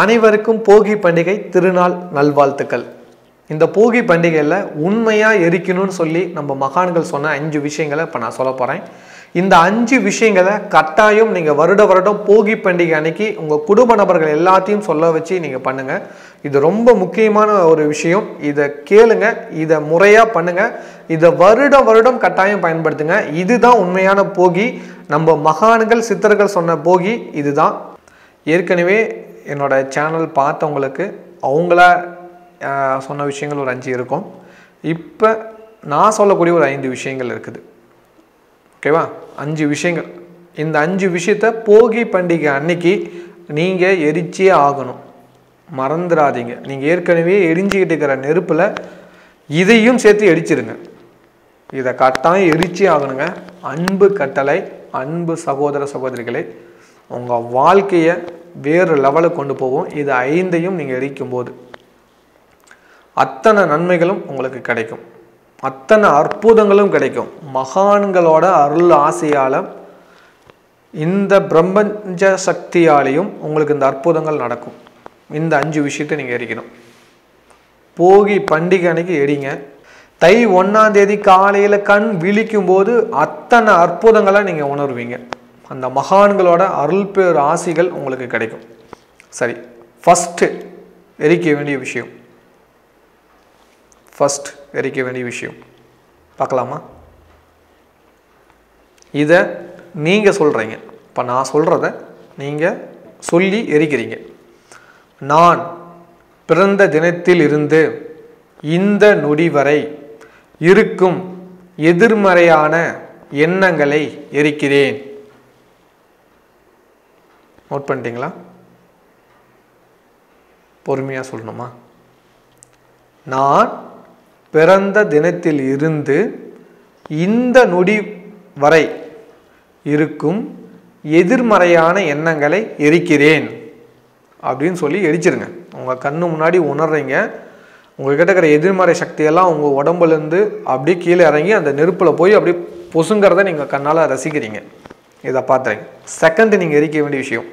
அனைவருக்கும் போகி பண்டிகை திருநாள் நல்வாழ்த்துக்கள். இந்த போகி பண்டிகையில் உண்மையாக எரிக்கணும்னு சொல்லி நம்ம மகான்கள் சொன்ன அஞ்சு விஷயங்களை இப்போ நான் சொல்ல போகிறேன் இந்த அஞ்சு விஷயங்களை கட்டாயம் நீங்கள் வருட வருடம் போகி பண்டிகை அன்னைக்கு உங்கள் குடும்ப நபர்கள் எல்லாத்தையும் சொல்ல வச்சு நீங்கள் பண்ணுங்கள் இது ரொம்ப முக்கியமான ஒரு விஷயம். இதை கேளுங்க இதை முறையாக பண்ணுங்கள் இதை வருட வருடம் கட்டாயம் பயன்படுத்துங்க. இதுதான் உண்மையான போகி. நம்ம மகான்கள் சித்தர்கள் சொன்ன போகி. இதுதான். ஏற்கனவே என்னோட சேனல் பார்த்தவங்களுக்கு அவங்களா சொன்ன விஷயங்கள் ஒரு அஞ்சு இருக்கும். இப்போ நான் சொல்லக்கூடிய ஒரு ஐந்து விஷயங்கள் இருக்குது. ஓகேவா அஞ்சு விஷயங்கள். இந்த அஞ்சு விஷயத்த போகி பண்டிகை அன்னைக்கு நீங்கள் எரிச்சே ஆகணும். மறந்துடாதீங்க நீங்கள் ஏற்கனவே எரிஞ்சிக்கிட்டு இருக்கிற நெருப்பில் இதையும் சேர்த்து எரிச்சிருங்க. இதை கட்டாயம் எரிச்சே ஆகணுங்க. அன்பு கட்டளை அன்பு சகோதர சகோதரிகளை உங்கள் வாழ்க்கையை வேறு லெவலுக்கு கொண்டு போகும். இது ஐந்தையும் நீங்கள் எரிக்கும் போது அத்தனை நன்மைகளும் உங்களுக்கு கிடைக்கும். அத்தனை அற்புதங்களும் கிடைக்கும். மகான்களோட அருள் ஆசையால் இந்த பிரம்மஞ்ச சக்தியாலையும் உங்களுக்கு இந்த அற்புதங்கள் நடக்கும். இந்த அஞ்சு விஷயத்தை நீங்கள் எரிக்கணும். போகி பண்டிகை அன்னைக்கு எரிங்க. தை ஒன்றாம் தேதி காலையில் கண் விழிக்கும் போது அத்தனை அற்புதங்களை நீங்கள் உணர்வீங்க. அந்த மகான்களோட அருள் பேர் ஆசிகள் உங்களுக்கு கிடைக்கும். சரி ஃபஸ்ட்டு எரிக்க வேண்டிய விஷயம். ஃபஸ்ட் எரிக்க வேண்டிய விஷயம். பார்க்கலாமா? இதை நீங்கள் சொல்கிறீங்க இப்போ நான் சொல்கிறத நீங்கள் சொல்லி எரிக்கிறீங்க. நான் பிறந்த தினத்தில் இருந்து இந்த நொடி வரை இருக்கும் எதிர்மறையான எண்ணங்களை எரிக்கிறேன். நோட் பண்ணிட்டீங்களா? பொறுமையாக சொல்லணுமா? நான் பிறந்த தினத்தில் இருந்து இந்த நொடி வரை இருக்கும் எதிர்மறையான எண்ணங்களை எரிக்கிறேன். அப்படின்னு சொல்லி எரிச்சிருங்க. உங்கள் கண்ணு முன்னாடி உணர்றீங்க. உங்கள்கிட்ட இருக்கிற எதிர்மறை சக்தியெல்லாம் உங்கள் உடம்புலேருந்து அப்படியே கீழே இறங்கி அந்த நெருப்பில் போய் அப்படியே பொசுங்கிறத நீங்கள் கண்ணால் ரசிக்கிறீங்க. இதை பார்த்துறீங்க செகண்ட் நீங்கள் எரிக்க வேண்டிய விஷயம்.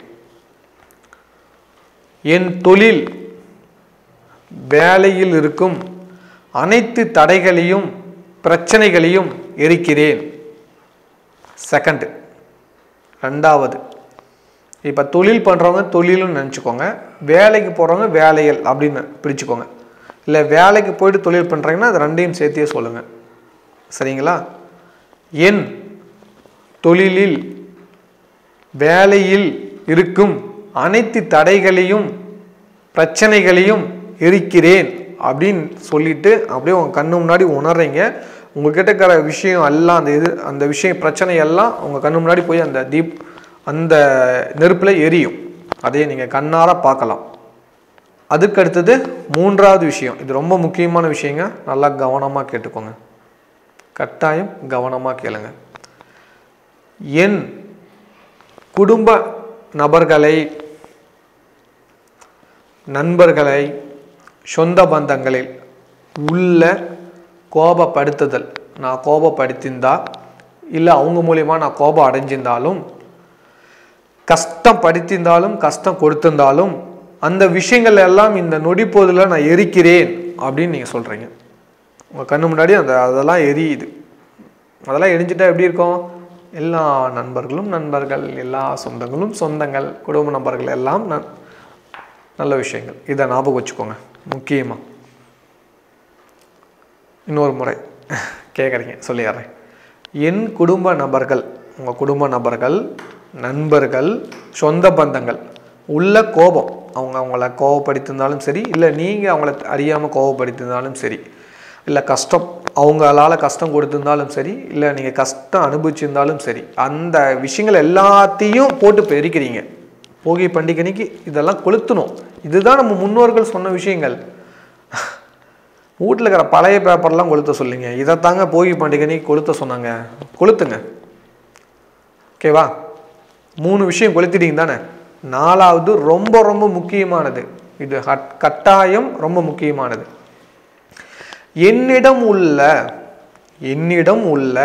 என் தொழில் வேலையில் இருக்கும் அனைத்து தடைகளையும் பிரச்சனைகளையும் எரிக்கிறேன். செகண்டு ரெண்டாவது. இப்போ தொழில் பண்ணுறவங்க தொழில்னு நினச்சிக்கோங்க. வேலைக்கு போகிறவங்க வேலைகள் அப்படின்னு பிரிச்சுக்கோங்க. இல்லை வேலைக்கு போயிட்டு தொழில் பண்ணுறீங்கன்னா அது ரெண்டையும் சேர்த்தே சொல்லுங்கள் சரிங்களா? என் தொழிலில் வேலையில் இருக்கும் அனைத்து தடைகளையும் பிரச்சனைகளையும் எரிக்கிறேன் அப்படின்னு சொல்லிட்டு அப்படியே உங்கள் கண்ணு முன்னாடி உணர்றீங்க. உங்ககிட்ட இருக்கிற விஷயம் எல்லாம் அந்த இது அந்த விஷயம் பிரச்சனை எல்லாம் உங்கள் கண்ணு முன்னாடி போய் அந்த தீப் அந்த நெருப்பில் எரியும். அதையே நீங்கள் கண்ணார பார்க்கலாம். அதுக்கு அடுத்தது மூன்றாவது விஷயம். இது ரொம்ப முக்கியமான விஷயங்க. நல்லா கவனமாக கேட்டுக்கோங்க. கட்டாயம் கவனமாக கேளுங்க. என் குடும்ப நபர்களை நண்பர்களை சொந்த பந்தங்களில் உள்ள கோபப்படுத்துதல். நான் கோபப்படுத்தியிருந்தா இல்லை அவங்க மூலியமா நான் கோபம் அடைஞ்சிருந்தாலும் கஷ்டம் படுத்திருந்தாலும் கஷ்டம் கொடுத்திருந்தாலும் அந்த விஷயங்கள் எல்லாம் இந்த நொடிப்போதில் நான் எரிக்கிறேன் அப்படின்னு நீங்கள் சொல்கிறீங்க உங்கள் கண்ணு முன்னாடி அந்த அதெல்லாம் எரியுது. அதெல்லாம் எரிஞ்சிட்டா எப்படி இருக்கும்? எல்லா நண்பர்களும் நண்பர்கள் எல்லா சொந்தங்களும் சொந்தங்கள் குடும்ப நபர்கள் எல்லாம் நன் நல்ல விஷயங்கள். இதை ஞாபகம் வச்சுக்கோங்க. முக்கியமாக இன்னொரு முறை கேட்குறீங்க சொல்லிடுறேன் என் குடும்ப நபர்கள் உங்கள் குடும்ப நபர்கள் நண்பர்கள் சொந்த பந்தங்கள் உள்ள கோபம். அவங்க அவங்கள கோவப்படுத்தியிருந்தாலும் சரி இல்லை நீங்கள் அவங்கள அறியாமல் கோவப்படுத்தியிருந்தாலும் சரி இல்லை கஷ்டம் அவங்களால கஷ்டம் கொடுத்துருந்தாலும் சரி இல்லை நீங்கள் கஷ்டம் அனுபவிச்சிருந்தாலும் சரி அந்த விஷயங்கள் எல்லாத்தையும் போட்டு பெருக்கிறீங்க. போகி பண்டிகைக்கு இதெல்லாம் கொளுத்தணும். இதுதான் நம்ம முன்னோர்கள் சொன்ன விஷயங்கள். வீட்டில் இருக்கிற பழைய பேப்பர்லாம் கொளுத்த சொல்லிங்க. இதைத்தாங்க போகி பண்டிகைக்கு கொளுத்த சொன்னாங்க. கொளுத்துங்க. ஓகேவா மூணு விஷயம் கொளுத்திட்டீங்க தானே? நாலாவது ரொம்ப ரொம்ப முக்கியமானது. இது கட்டாயம் ரொம்ப முக்கியமானது. என்னிடம் உள்ள என்னிடம் உள்ள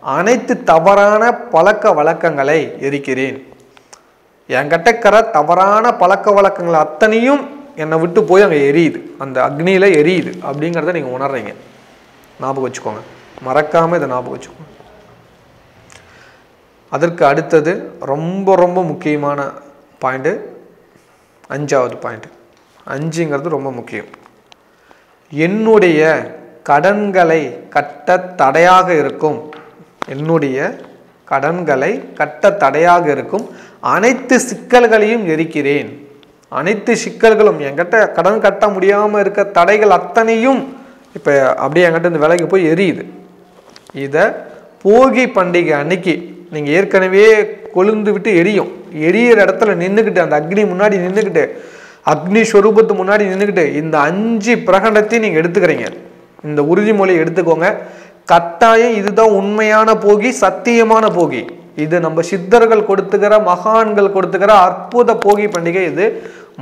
அனைத்து தவறான பழக்க வழக்கங்களை எரிக்கிறேன். என்கிட்ட இருக்கிற தவறான பழக்க வழக்கங்கள் அத்தனையும் என்னை விட்டு போய் அங்கே எரியுது. அந்த அக்னியில் எரியுது அப்படிங்கிறத நீங்கள் உணர்றீங்க. ஞாபகம் வச்சுக்கோங்க. மறக்காமல் இதை ஞாபகம் வச்சுக்கோங்க. அதற்கு அடுத்தது ரொம்ப ரொம்ப முக்கியமான பாயிண்ட்டு அஞ்சாவது பாயிண்ட்டு அஞ்சுங்கிறது ரொம்ப முக்கியம். என்னுடைய கடன்களை கட்ட தடையாக இருக்கும். என்னுடைய கடன்களை கட்ட தடையாக இருக்கும். அனைத்து சிக்கல்களையும் எரிக்கிறேன். அனைத்து சிக்கல்களும் என்கிட்ட கடன் கட்ட முடியாமல் இருக்க தடைகள் அத்தனையும் இப்போ அப்படியே என்கிட்ட இந்த விலைக்கு போய் எரியுது. இதை போகி பண்டிகை அன்னைக்கு நீங்கள் ஏற்கனவே கொழுந்து விட்டு எரியும். எரியிற இடத்துல நின்றுக்கிட்டு அந்த அக்னி முன்னாடி நின்றுக்கிட்டு அக்னி ஸ்வரூபத்து முன்னாடி நின்றுக்கிட்டு இந்த அஞ்சு பிரகடனத்தையும் நீங்கள் எடுத்துக்கிறீங்க. இந்த உறுதிமொழியை எடுத்துக்கோங்க. கட்டாயம் இதுதான் உண்மையான போகி சத்தியமான போகி. இது நம்ம சித்தர்கள் கொடுத்துக்கிற மகான்கள் கொடுத்துக்கிற அற்புத போகி பண்டிகை இது.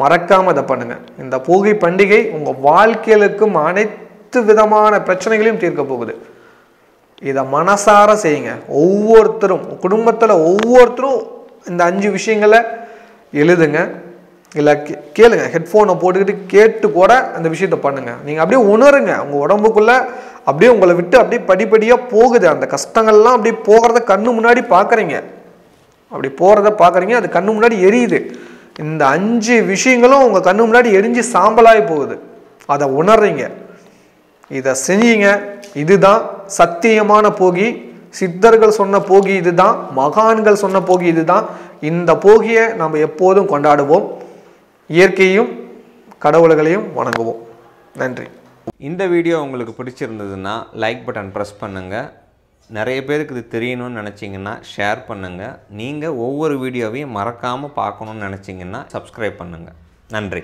மறக்காம இதை பண்ணுங்க. இந்த போகி பண்டிகை உங்க வாழ்க்கையிலுக்கும் அனைத்து விதமான பிரச்சனைகளையும் தீர்க்க போகுது. இதை மனசார செய்யுங்க. ஒவ்வொருத்தரும் குடும்பத்தில் ஒவ்வொருத்தரும் இந்த அஞ்சு விஷயங்களை எழுதுங்க. இல்லை கே- கேளுங்க. ஹெட்ஃபோனை போட்டுக்கிட்டு கேட்டு கூட அந்த விஷயத்த பண்ணுங்க. நீங்கள் அப்படியே உணருங்க. உங்கள் உடம்புக்குள்ளே அப்படியே உங்களை விட்டு அப்படியே படிப்படியாக போகுது. அந்த கஷ்டங்கள்லாம் அப்படியே போகிறத கண்ணு முன்னாடி பார்க்குறீங்க அப்படி போகிறத பார்க்குறீங்க அது கண்ணு முன்னாடி எரியுது. இந்த அஞ்சு விஷயங்களும் உங்கள் கண்ணு முன்னாடி எரிஞ்சு சாம்பலாகி போகுது. அதை உணர்றீங்க. இதை செஞ்சீங்க. இதுதான் சத்தியமான போகி. சித்தர்கள் சொன்ன போகி இதுதான். மகான்கள் சொன்ன போகி இதுதான். இந்த போகியை நம்ம எப்போதும் கொண்டாடுவோம். இயற்கையும் கடவுள்களையும் வணங்குவோம். நன்றி. இந்த வீடியோ உங்களுக்கு பிடிச்சிருந்ததுன்னா லைக் பட்டன் ப்ரெஸ் பண்ணுங்கள் நிறைய பேருக்கு இது தெரியணும்னு நினச்சிங்கன்னா ஷேர் பண்ணுங்கள் நீங்கள் ஒவ்வொரு வீடியோவையும் மறக்காமல் பார்க்கணுன்னு நினச்சிங்கன்னா சப்ஸ்கிரைப் பண்ணுங்கள் நன்றி.